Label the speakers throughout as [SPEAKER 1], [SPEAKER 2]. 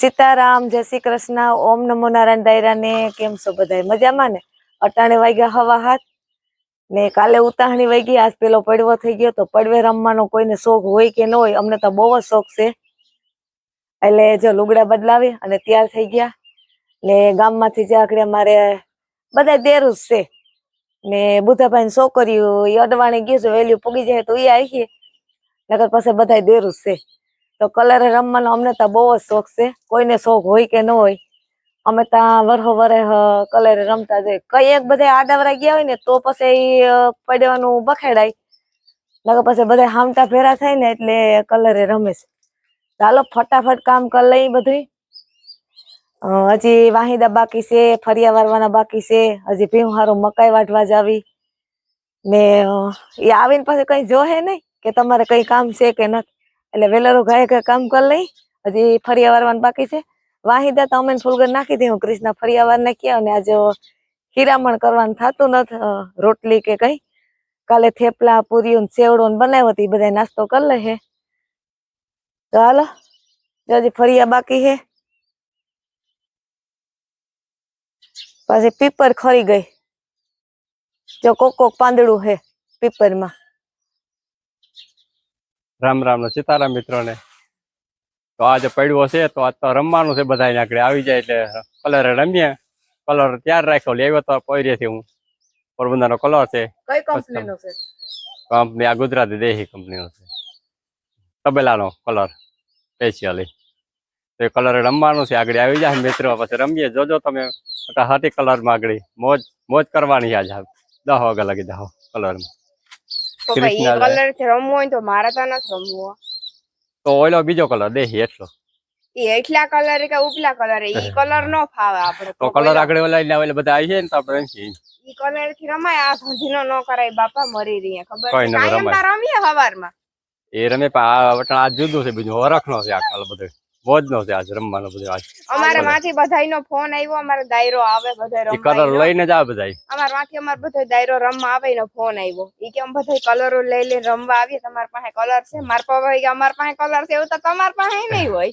[SPEAKER 1] સીતારામ, જય શ્રી કૃષ્ણ, ઓમ નમો નારાયણ દાયરાને કેમ છો બધા મજામાં ને? અટાણે વાગ્યા હવા હાથ ને કાલે ઉતાહણી વાગી આજ પેલો પડવો થઈ ગયો તો પડવે રમવાનો કોઈને શોખ હોય કે ન હોય, અમને તો બહુ જ શોખ છે. એટલે જો લુગડા બદલાવી અને તૈયાર થઈ ગયા ને ગામમાંથી જે મારે બધા દેરું છે ને બુધાભાઈ છોકરીઓ એ અડવાણી ગયું છે, વેલ્યુ પૂગી જાય તો એ આવી નગર પાસે બધા દેરું છે. તો કલર રમવાનો અમને તો બહુ જ શોખ છે. કોઈને શોખ હોય કે ન હોય, અમે ત્યાં વરહો વરે કલર રમતા જોઈએ. કઈ એક બધા આડાવરા ગયા હોય ને, તો પછી પડવાનું બખેડાય. નકર પછી બધા હામટા ભેરા થાય ને, એટલે કલરે રમે છે. ચાલો ફટાફટ કામ કરી લઈ બધું હજી વાહિદા બાકી છે, ફરિયા વારવાના બાકી છે. હજી ભીમ હારું મકાઈ વાટવા જાવી. ને એ આવીને પછી કઈ જોહે નહીં કે તમારે કઈ કામ છે કે નથી. એટલે વેલરો ગાય કામ કરી લઈ, હજી ફરિયા વારવાનું બાકી છે. વાહિદા તો અમે ફૂલગર નાખી દે, હું કૃષ્ણ ફરિયા વાર નાખ્યા અને આજે હીરામણ કરવાનું થતું નથી રોટલી કે કઈ. કાલે થેપલા, પૂરીઓ સેવડો બનાવ્યો હતી બધા નાસ્તો કરી લે હે. તો હાલો હજી ફરિયા બાકી હે. પાછી પીપર ખરી ગઈ. જો કોક કોક પાંદડું હે પીપરમાં.
[SPEAKER 2] રામ રામ ને સીતારામ મિત્રોને. તો આજે પડ્યો છે તો આજ તો રમવાનું છે બધા આગળ આવી જાય એટલે કલર રમીએ. કલર ત્યાર રાખ્યો. લેવો તો પોઈરેથી હું. પોરબંદરનો કલર છે.
[SPEAKER 1] કઈ
[SPEAKER 2] કંપનીનો છે? કંપની આ ગુજરાતી દેહી કંપનીનો છે. તબેલાનો કલર સ્પેશિયલી તો એ કલર રમવાનું છે. આગળ આવી જાય મિત્રો. પછી રમીએ. જોજો તમે. હાથી કલરમાં આગળ. મોજ મોજ કરવાની આજે. દહ વાગ્યા લગી દહ કલરમાં
[SPEAKER 3] તો ભાઈ
[SPEAKER 2] કૃષ્ણ
[SPEAKER 3] કલરથી રમવો હોય તો મારે તો નથી રમવો
[SPEAKER 2] તો ઓલો બીજો કલર દે એટલો
[SPEAKER 3] એ એટલા કલર કે ઉપલા કલર ઈ કલર નો ફાવે આપણે
[SPEAKER 2] તો કલર આગળ ઓલા એટલે ઓલા બધા આવી છે ને તો આપણે રમીએ.
[SPEAKER 3] ઈ કલરથી રમાય આ ધંધીનો નો કરાય બાપા મરી રહી ખબર કાયમ રમીએ હવારમાં
[SPEAKER 2] એ રમે પા આ આ જુદું છે બીજું હરખ નો છે આ કાલ બધું મોજ નો છે આજ રમવાનો બધો આજ.
[SPEAKER 3] અમારા માંથી બધાયનો ફોન આવ્યો અમારો દાયરો આવે બધા
[SPEAKER 2] રમવા કલર લઈને જ આવે બધા
[SPEAKER 3] અમારમાંથી અમાર બધાય દાયરો રમવા આવે એનો ફોન આવ્યો. ઈ કે અમે બધા કલરો લઈ લઈને રમવા આવીએ તમારી પાસે કલર છે? માર પાસે અમાર પાસે કલર છે એવું તો તમાર પાસે નહીં હોય.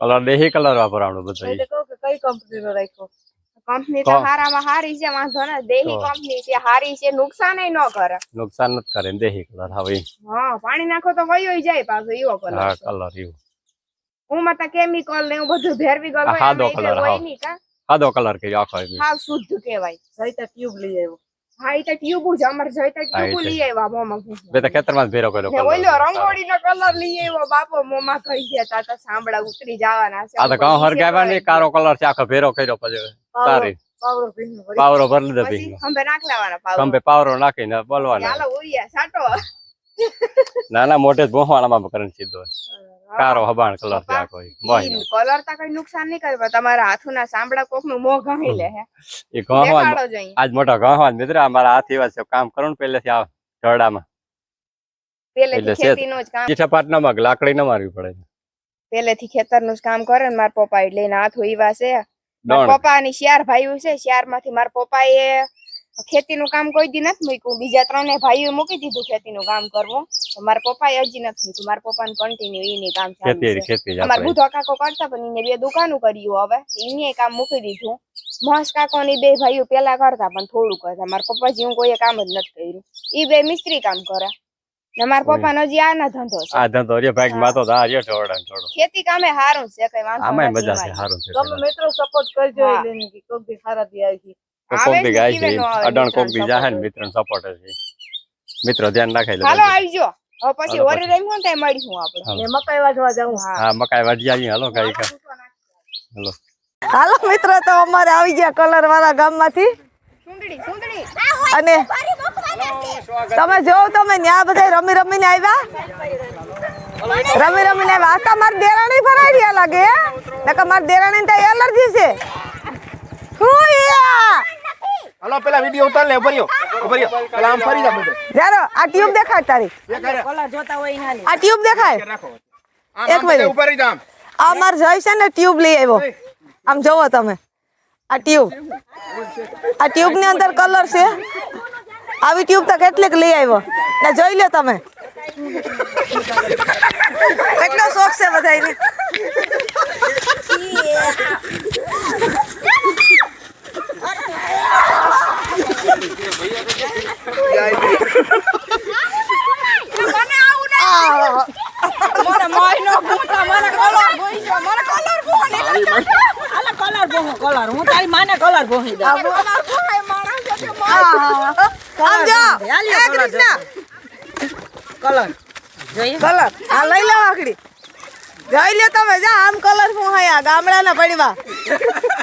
[SPEAKER 2] કલર દેહી કલર વાપરવાનો બધું
[SPEAKER 1] એટલે કહું કે કઈ કંપનીનો રાખ્યો?
[SPEAKER 3] કંપની તો હારામાં હારી છે વાંધો ને દેહી કંપની છે હારી છે નુકસાન ન કરે.
[SPEAKER 2] નુકસાન ન કરે દેહી કલર હવે
[SPEAKER 3] હા પાણી નાખો તો વયો જાય પાછો એવો કલર
[SPEAKER 2] હા કલર એવું
[SPEAKER 3] હું માતા તો કેમિકલ ને એવું બધું ભેરવી ગયું
[SPEAKER 2] સાદો કલર
[SPEAKER 3] હોય
[SPEAKER 2] હા.
[SPEAKER 3] નહીં કા.
[SPEAKER 2] સાદો કલર કે આખો.
[SPEAKER 3] હાવ શુદ્ધ કહેવાય.
[SPEAKER 1] સહિતા ટ્યુબ લઈ આવ્યો.
[SPEAKER 3] હા ઈ તો ટ્યુબ જ અમારે જઈ
[SPEAKER 2] તો
[SPEAKER 3] ટ્યુબ લઈ આવ્યા મોમાં
[SPEAKER 2] બે તો ખેતરમાં માં ભેરો કર્યો
[SPEAKER 3] ને ઓલો રંગોળી નો કલર લઈ આવ્યો બાપો મોમાં કહી ગયા તા તો સાંભળા ઉતરી જવાના છે.
[SPEAKER 2] આ તો ઘઉં હરગાવ્યા ને કારો કલર છે આખો ભેરો કર્યો પછી. સારી. પાવરો ભરી. લીધો
[SPEAKER 3] પછી ખંભે નાખ લેવાના પાવડો
[SPEAKER 2] ખંભે પાવરો નાખીને બોલવાના.
[SPEAKER 3] ચાલો ઉરિયા સાટો.
[SPEAKER 2] નાના મોટે જ ભોંસવાળામાં કરીને સીધો કારો હબાણ કલર છે આખો
[SPEAKER 3] કલર તો કઈ નુકસાન નહીં કરે તમારા હાથુના સાંભળા કોકનું મોં ઘણી લે હે.
[SPEAKER 2] એ
[SPEAKER 3] અહીં.
[SPEAKER 2] આજ મોટો ઘઉં મિત્ર અમારા હાથ એવા છે. કામ કરું ને પહેલેથી આ ઢળામાં જ.
[SPEAKER 3] ખેતીનું જ કામ.
[SPEAKER 2] ચીઠા પાટ ન માગે લાકડી ન મારવી પડે.
[SPEAKER 3] પેલેથી ખેતરનું જ કામ કરે ને મારા પપ્પા એટલે હાથ ઈવા છે. પપ્પા ની શિયાર ભાઈ છે શિયારમાંથી મારા પપ્પાએ ખેતીનું કામ કોઈ દી નથી મૂક્યું. બીજા ત્રણે ભાઈઓ મૂકી દીધું ખેતીનું કામ કરવું. મારા પપ્પાએ હજી નથી મૂક્યું મારા પપ્પાને કન્ટિન્યુ એની કામ ચાલુ
[SPEAKER 2] ખેતી
[SPEAKER 3] છે.
[SPEAKER 2] ખેતી જ
[SPEAKER 3] અમાર બુધો કાકો કરતા પણ એને બે દુકાનો કર્યું હવે. એને કામ મૂકી દીધું. મહેશ કાકો ની બે ભાઈઓ પેલા કરતા પણ થોડું કરતા. મારા પપ્પાજી હું કોઈ કામ જ નથી કર્યું. ઈ બે મિસ્ત્રી કામ કરે. ને મારા
[SPEAKER 2] પપ્પા
[SPEAKER 3] પપ્પાનો હજી આના ધંધો છે.
[SPEAKER 2] આ ધંધો રે ભાઈ માતો તો આ રે ઢોળા. ને
[SPEAKER 3] ખેતી કામે સારું છે કઈ વાંધો
[SPEAKER 2] આમાં
[SPEAKER 3] નથી
[SPEAKER 2] મજા છે હારું છે
[SPEAKER 1] તમે મિત્રો સપોર્ટ કરજો. એટલે કે કોક દી સારા દી આવે.
[SPEAKER 2] કોક દી ગાય છે
[SPEAKER 3] નો
[SPEAKER 2] અડાણ કોક દી જાહે ને મિત્ર સપોર્ટ છે મિત્રો ધ્યાન રાખે
[SPEAKER 3] હાલો આવજો. હવે પછી ઓરે રમ્યું ને ત્યાં મળીશું આપણે.
[SPEAKER 1] ને મકાઈ વાટવા જાઉં.
[SPEAKER 3] હા
[SPEAKER 2] હા મકાઈ વાજી આવી હાલો ગાય કા હાલો.
[SPEAKER 1] હાલો મિત્રો તો અમારે આવી ગયા કલર વાળા ગામમાંથી. અને તમે જોવ તમે ન્યા બધા રમી રમીને આવ્યા? રમી રમીને આવ્યા. આ તો મારી દેરાણી ફરાઈ રહ્યા લાગે હે? નકર મારી દેરાણી તો એલર્જી છે. હું યા!
[SPEAKER 4] હાલો પેલા વિડિયો ઉતાર લે ઉભર્યો ઉભર્યો પેલા આમ ફરી જા બધું.
[SPEAKER 1] જારો આ ટ્યુબ દેખાય તારી. આ ટ્યુબ દેખાય. એક મિનિટ.
[SPEAKER 4] ઊભા રહી જા
[SPEAKER 1] આ માર જઈ છે ને ટ્યુબ લઈ આવ્યો. આમ જોવો તમે. આ ટ્યુબ આ ટ્યુબની અંદર કલર છે. આવી ટ્યુબ તો કેટલીક લઈ આવ્યો. ને જોઈ લો તમે. કેટલો શોખ છે બધાને
[SPEAKER 3] મને કલર કલર ભૂઈ
[SPEAKER 5] કલર બોહો કલર હું તારી માને કલર બોહી દઉં
[SPEAKER 3] કલર ભૂઈ માણસ છે
[SPEAKER 1] એ કૃષ્ણ
[SPEAKER 5] કલર જોઈએ
[SPEAKER 1] કલર. આ લઈ લો આખડી જોઈ લ્યો તમે જા આમ કલર હું હયા ગામડાના પડવા.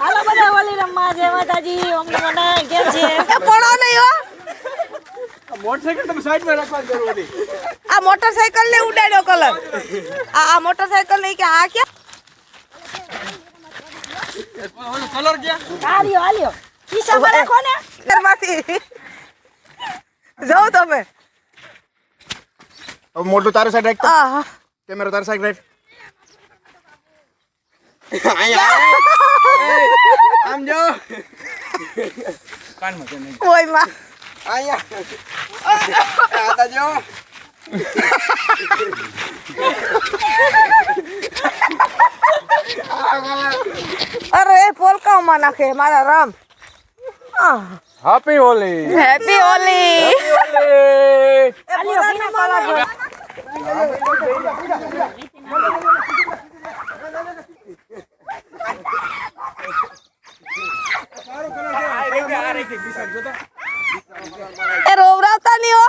[SPEAKER 5] હાલો બધા વળી રમવા જય માતાજી ઓમ નમો નારાયણ કેમ છે?
[SPEAKER 1] એ પડો નહીં હો.
[SPEAKER 4] મોટરસાઇકલ તમે સાઈડમાં રાખવા જરૂર હતી
[SPEAKER 1] આ મોટરસાયકલ ને ઉડાડ્યો કલર આ આ મોટરસાયકલ નહીં કે આ ક્યાં?
[SPEAKER 4] કલર ક્યાં?
[SPEAKER 5] હાલ્યો હાલ્યો. ખિસ્સામાં રાખો ને.
[SPEAKER 1] ઘરમાંથી જાઓ તમે.
[SPEAKER 4] હવે મોટું તારું સાઈડ રાખ કેમેરો તારી સાઈડ રાખ. આમ જો કાનમાં છે નહીં
[SPEAKER 1] કોઈ માં
[SPEAKER 4] અહીંયા આતા જો
[SPEAKER 1] અરે પોલકામાં નાખે મારા રામ
[SPEAKER 4] હેપી હોલી
[SPEAKER 1] હેપી હોલી
[SPEAKER 5] હાલ્યો કિના કલર જો
[SPEAKER 1] એ રોવરાવતા નહીં હો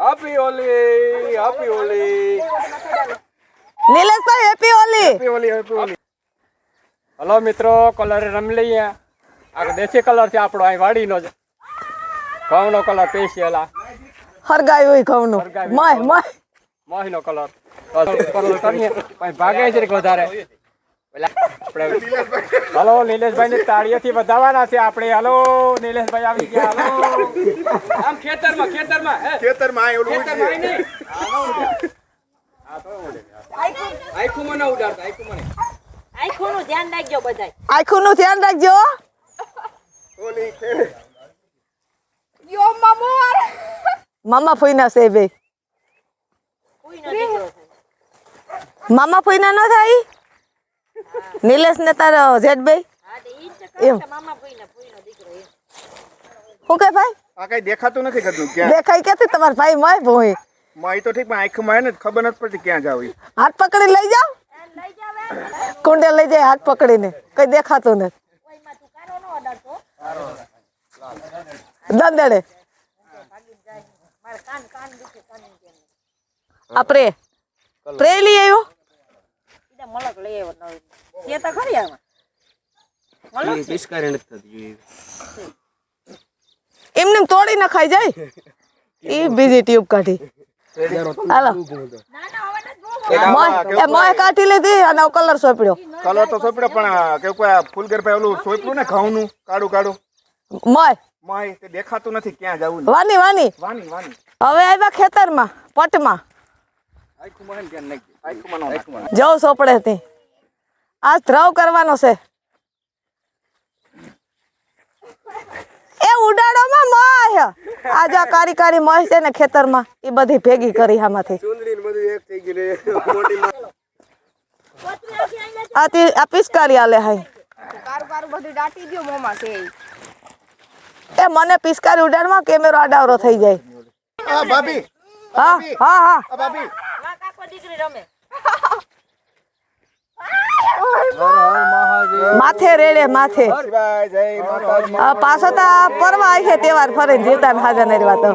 [SPEAKER 4] હેપી હોલી હેપી હોલી
[SPEAKER 1] નીલેશભાઈ happy Holi
[SPEAKER 4] happy Holi happy Holi
[SPEAKER 2] hello મિત્રો કલર રમી લઈએ આ દેશી કલર છે આપણો અહીં વાડીનો જ ઘઉંનો કલર સ્પેશિયલ આ
[SPEAKER 1] હરગાયું હોય ઘઉંનું
[SPEAKER 2] હરગાયું.
[SPEAKER 1] મય મય
[SPEAKER 2] મોહીનો કલર કલર કરીએ પછી ભાગે છે કે વધારે પેલા આપણે હલો નિલેશભાઈ ને તાળીઓથી વધાવવાના છે આપણે. હલો નિલેશભાઈ આવી ગયા. હલો. આમ ખેતરમાં ખેતરમાં
[SPEAKER 4] ખેતરમાં આ ઓલું
[SPEAKER 2] ખેતરમાં નહીં. આખું મને ઉડાડતા આખું મને
[SPEAKER 5] આંખોનું ધ્યાન રાખજો બધાય.
[SPEAKER 1] આખું નું ધ્યાન રાખજો. હો.
[SPEAKER 3] યો મામોર
[SPEAKER 1] મામા ફોઈના છે બે. મામા ફોઈના ન થાય? નિલેશ ને તારો જેઠભાઈ? એમ. શું કે ભાઈ?
[SPEAKER 4] આ કઈ દેખાતું નથી કરતું ક્યાં?
[SPEAKER 1] દેખાય ક્યાંથી? તમારા ભાઈ માય ભોય.
[SPEAKER 4] માય તો ઠીક પણ આંખમાં ને ખબર નથી પડતી ક્યાં જાવ
[SPEAKER 1] હાથ પકડી લઈ જાવ કુંડે લઈ જાય હાથ પકડીને. કઈ દેખાતું નથી. દંદડે
[SPEAKER 5] મારે કાન કાન દુખે કાન કેમ
[SPEAKER 1] આ પ્રે પ્રે લઈ આવ્યો
[SPEAKER 5] મલક લઈ આવ્યો છે તો ખરી આમાં મલક છે.
[SPEAKER 1] એમને એમ તોડી નખાઈ જાય? ઈ બીજી ટ્યુબ કાઢી. હાલો. મોય એ મોય કાઢી લીધી અને કલર સોંપડ્યો
[SPEAKER 4] કલર તો સોંપડ્યો પણ કેવું કોઈ ફૂલગર ભાઈ ઓલું સોંપ્યું ને ઘઉંનું? કાળું કાળું
[SPEAKER 1] મોય.
[SPEAKER 4] માય તે દેખાતું નથી ક્યાં જવું ને?
[SPEAKER 1] વાની વાની.
[SPEAKER 4] વાની વાની.
[SPEAKER 1] હવે આવ્યા ખેતરમાં પટમાં.
[SPEAKER 4] ને નો.
[SPEAKER 1] જવું સોપડે તે આજ ધ્રવ કરવાનો છે. એ ઉડાડોમાં મહ. આજ આ કારી કારી મહ છે ને ખેતરમાં એ બધી ભેગી કરી આમાંથી. આ તી આ પિસ્કારી આલે હાય.
[SPEAKER 3] કારું કારું બધું દાટી દો મોમાં છે
[SPEAKER 1] એ મને પિસ્કારી ઉડાડમાં કેમેરો આડાવરો થઈ જાય.
[SPEAKER 4] હા ભાભી.
[SPEAKER 1] હા હા હા.
[SPEAKER 4] આ ભાભી.
[SPEAKER 5] દીકરી રમે.
[SPEAKER 1] માથે રેડે માથે. પાછો તો પરવા આવી છે તહેવાર ફરે જીવતા ને હાજર નહીં વાતો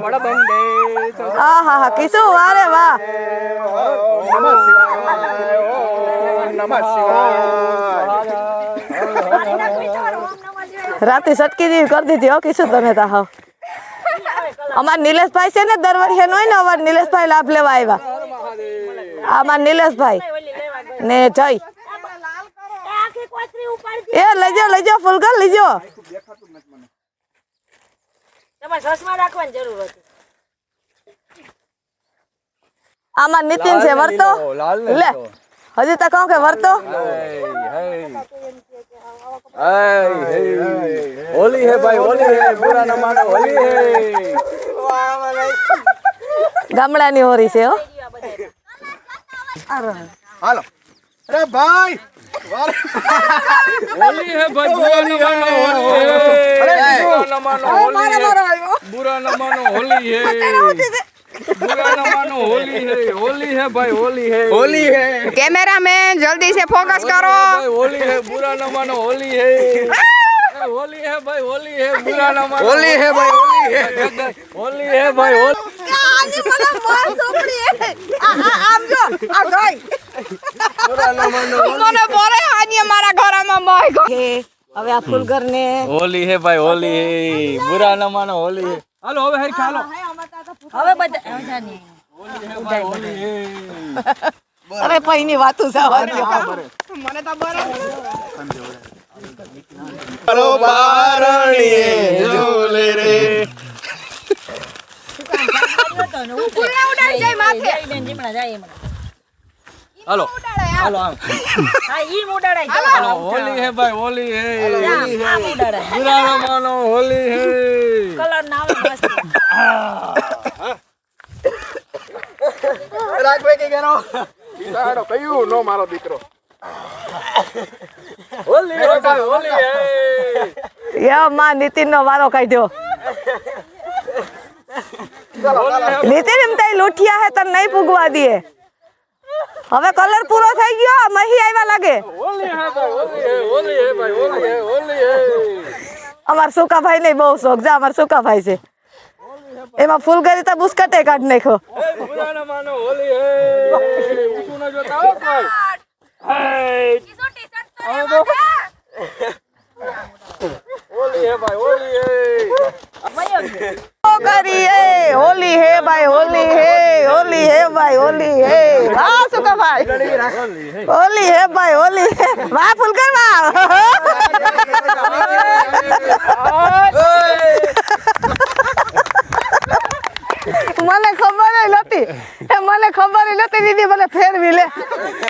[SPEAKER 1] હા હા હા કીશું વારે વાહ. રાતે સટકી જેવી કરી દીધી હો કીશું તમે તા હો. અમાર નિલેશભાઈ છે ને દર વર્ષે નો ને અમાર નિલેશભાઈ લાભ લેવા આવ્યા. અમારા નિલેશભાઈ ને જય
[SPEAKER 5] એ આખી કોથરી ઉપાડી
[SPEAKER 1] એ લઈજો લઈજો ફૂલકા લઈજો
[SPEAKER 5] તમારે ચશ્મા રાખવાની
[SPEAKER 1] આમાં નીતિન છે વર્તો? લે હજી તો કહું કે વર્તો?
[SPEAKER 2] ભાઈ
[SPEAKER 1] ગામડાની હોરી છે હો.
[SPEAKER 4] હાલો. અરે ભાઈ
[SPEAKER 6] હોલી હે ભગવાન બુરા નમાનો હોલી હે બુરા નમાનો હોલી હે હોલી હે ભાઈ હોલી હે
[SPEAKER 4] હોલી હે
[SPEAKER 3] કેમેરામેન જલ્દી સે ફોકસ કરો
[SPEAKER 6] હોલી હે બુરા નમાનો હોલી હે હોલી હે ભાઈ હોલી હે બુરા હોલી હે ભાઈ હોલી હે
[SPEAKER 4] હોલી હે ભાઈ હોલી
[SPEAKER 6] આજે મને માર
[SPEAKER 3] સોપડી આ આમ જો આ ગઈ બુરા
[SPEAKER 1] નમાનો હવે આ ફૂલગર ને
[SPEAKER 6] હોલી હે ભાઈ હોલી બુરા ના માનો હોલી હાલો હવે હરી ખાલો.
[SPEAKER 5] હવે બધા
[SPEAKER 6] હોલી ભાઈ
[SPEAKER 1] અરે પૈ ની વાતો જવાની
[SPEAKER 3] મને તો
[SPEAKER 4] બરો. બારણીએ ઝૂલે રે.
[SPEAKER 3] ઉકુલ ના ઉડાઈ જાય માથે.
[SPEAKER 5] જાય એમણા
[SPEAKER 6] હાલો. હાલો આમ.
[SPEAKER 5] હા ઈ
[SPEAKER 4] મોડાડાઈ
[SPEAKER 6] હોલી. હે ભાઈ હોલી હે
[SPEAKER 1] હોલી. હે. નીતિન નો વારો કાઢ્યો. નીતિન એમ તાઈ લોઠિયા હે તને નહીં પૂગવા દે. હવે કલર પૂરો થઈ ગયો મહી આવ્યા લાગે
[SPEAKER 6] ઓલી હે ભાઈ ઓલી હે ભાઈ ઓલી હે ઓલી હે
[SPEAKER 1] અમાર સુકાભાઈ ને બહુ શોખ છે અમાર સુકાભાઈ છે એમાં ફૂલ કરી તો બુસ્કટે કાઢ નાખો કરીએ હોલી હે ભાઈ હોલી હે હોલી હે ભાઈ હોલી હે. હા શું કા ભાઈ હોલી હે ભાઈ હોલી હે. વાહ ફૂલ કરવા મને ખબર નહીં લતી એ મને ખબર નહીં લતી દીદી મને ફેરવી લે.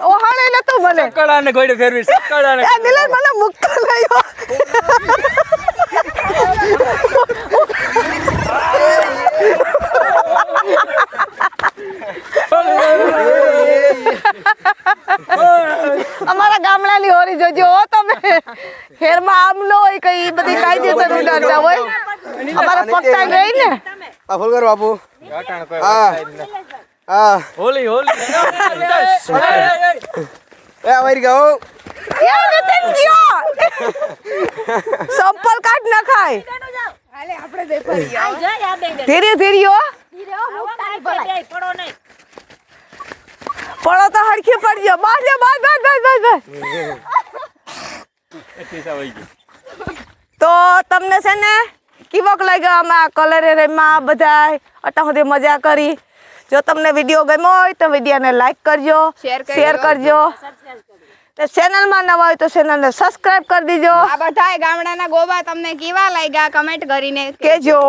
[SPEAKER 1] ઓહાળે લે તું
[SPEAKER 6] મને. સકડાને ગોઈડે ફેરવી સકડાને
[SPEAKER 1] એ મિલન મને મુક્ત લયો હેરમાં આમ ન હોય કઈ બધી કાયદેસર ઉડાડતા હોય. અમારા પગતા ગઈ ને.
[SPEAKER 4] આ ફૂલગર બાપુ. હા. હા.
[SPEAKER 6] હોલી હોલી.
[SPEAKER 4] એ અમારી ગયો
[SPEAKER 1] એ નીતિન ગયો. સંપલ કાટ ન ખાય.
[SPEAKER 3] હાલે આપણે ફરી
[SPEAKER 5] આ જાય આ બે ધીરે
[SPEAKER 1] ધીરે ધીરે હો
[SPEAKER 5] કાંઈ જાય, પડો નહીં.
[SPEAKER 1] પડો તો હરખી પડજો બાજ બાજ બાજ બાજ બાજ તો તમને છે ને કેવોક લાગ્યો આમાં કલરે રેમાં બધા અટા સુધી મજા કરી. જો તમને વીડિયો ગમ્યો હોય તો વિડીયોને લાઈક કરજો શેર કરજો. ચેનલમાં નવા હોય તો ચેનલને સબસ્ક્રાઇબ કરી દીજો.
[SPEAKER 3] આ બધાય ગામડાના ગોબા તમને કેવા લાગ્યા? કમેન્ટ કરીને
[SPEAKER 1] કેજો.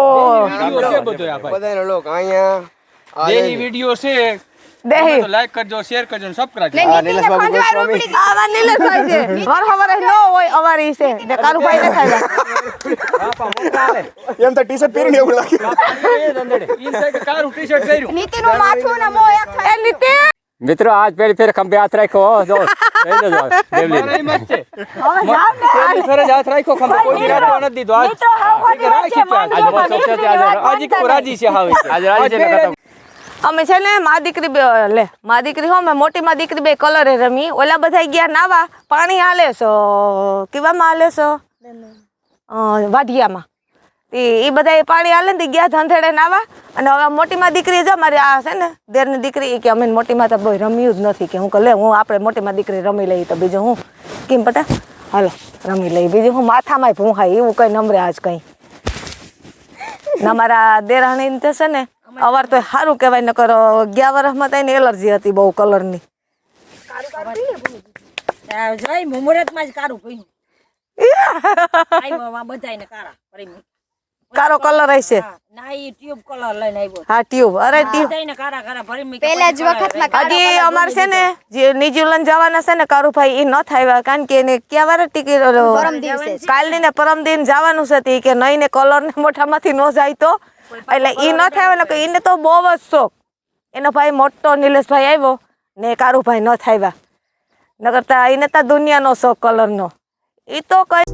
[SPEAKER 6] બધો આ
[SPEAKER 4] બધાનો લોક અહીંયા
[SPEAKER 6] દેહી વીડિયો છે
[SPEAKER 1] દેહી.
[SPEAKER 6] લાઈક કરજો શેર કરજો ને સબસ્ક્રાઇબ
[SPEAKER 3] નીતિને
[SPEAKER 4] નિલેશ બાબુ ગોસ્વામી.
[SPEAKER 1] આવા નીલેશભાઈ છે. વર હવારે ન હોય અવારી છે. ને કારુભાઈ ને ખાવા.
[SPEAKER 4] એમ તો ટી શર્ટ પહેરીને એવું લાગે.
[SPEAKER 6] ઈન થાય કે કારું ટી-શર્ટ પહેર્યું.
[SPEAKER 3] નીતિનું માથું ને મોં એક થાય.
[SPEAKER 1] નીતિ
[SPEAKER 2] મિત્રો આજ પેલી ફેર ખંભે હાથ રાખો જો લઈ લેજો દેવલી.
[SPEAKER 6] મારા મત છે.
[SPEAKER 1] હવે જાવ ને.
[SPEAKER 6] હાથ રાખ્યો ખંભે. કોઈ રાખવા નથી દીધો. આજ
[SPEAKER 5] મિત્રો હાવ ખોટી વાત છે.
[SPEAKER 6] રાખી
[SPEAKER 2] આજ. બહુ શોખ છે આજ
[SPEAKER 6] રાજી છે હાવ.
[SPEAKER 2] આજે રાજી છે ને ખતમ
[SPEAKER 1] અમે છે ને મા દીકરી બે, લે, મા દીકરી હો મેં મોટી મા દીકરી બે કલરે રમી. ઓલા બધા ગયા નાવા, પાણી હાલે છો કેવામાં હાલે છો વાઢિયામાં. એ બધા એ પાણી હાલે ને ગયા ધંધેડે નાવા. અને હવે મોટીમાં દીકરી જો મારી આ છે ને દેરની દીકરી કે અમે મોટીમાં તો બહુ રમ્યું જ નથી. કે હું લે, હું આપણે મોટીમાં દીકરી રમી લઈ તો બીજું હું? કેમ પટા? હાલો, રમી લઈ બીજું હું માથામાં ભૂંખાય એવું કંઈ નમરે આજ કઈ. ના મારા દેરાણી તો છે ને અવાર તો સારું કહેવાય ન કરો ગયા વર્ષમાં તો એને એલર્જી હતી બહુ કલરની.
[SPEAKER 5] જોઈ મુહૂર્તમાં જ કારું કહ્યું આવ્યો કારા.
[SPEAKER 1] કારો કલર હશે.
[SPEAKER 5] હા, ના ઈ ટ્યુબ કલર લઈને આવ્યો.
[SPEAKER 1] હા ટ્યુબ અરે ટ્યુબ
[SPEAKER 5] બધાયને કારા કારા ભરી મૂક્યા.
[SPEAKER 3] પહેલા જ વખતમાં
[SPEAKER 1] હજી અમાર છે ને જે ન્યુઝીલેન્ડ જવાના છે ને કારુભાઈ એ ન થાય કારણ કે એને ક્યાં વાર ટિકિટ
[SPEAKER 3] પરમ દિવસે
[SPEAKER 1] કાલની ને પરમ દિન જવાનું છે તે કે નહીં ને કલર ને મોઢામાંથી ન જાય તો. એટલે ઈ ન થાય એટલે કે એને તો બહુ જ શોખ. એનો ભાઈ મોટો નિલેશભાઈ આવ્યો ને કારુભાઈ ન થાય નકર તા એને તો દુનિયાનો શોખ કલરનો એ તો કઈ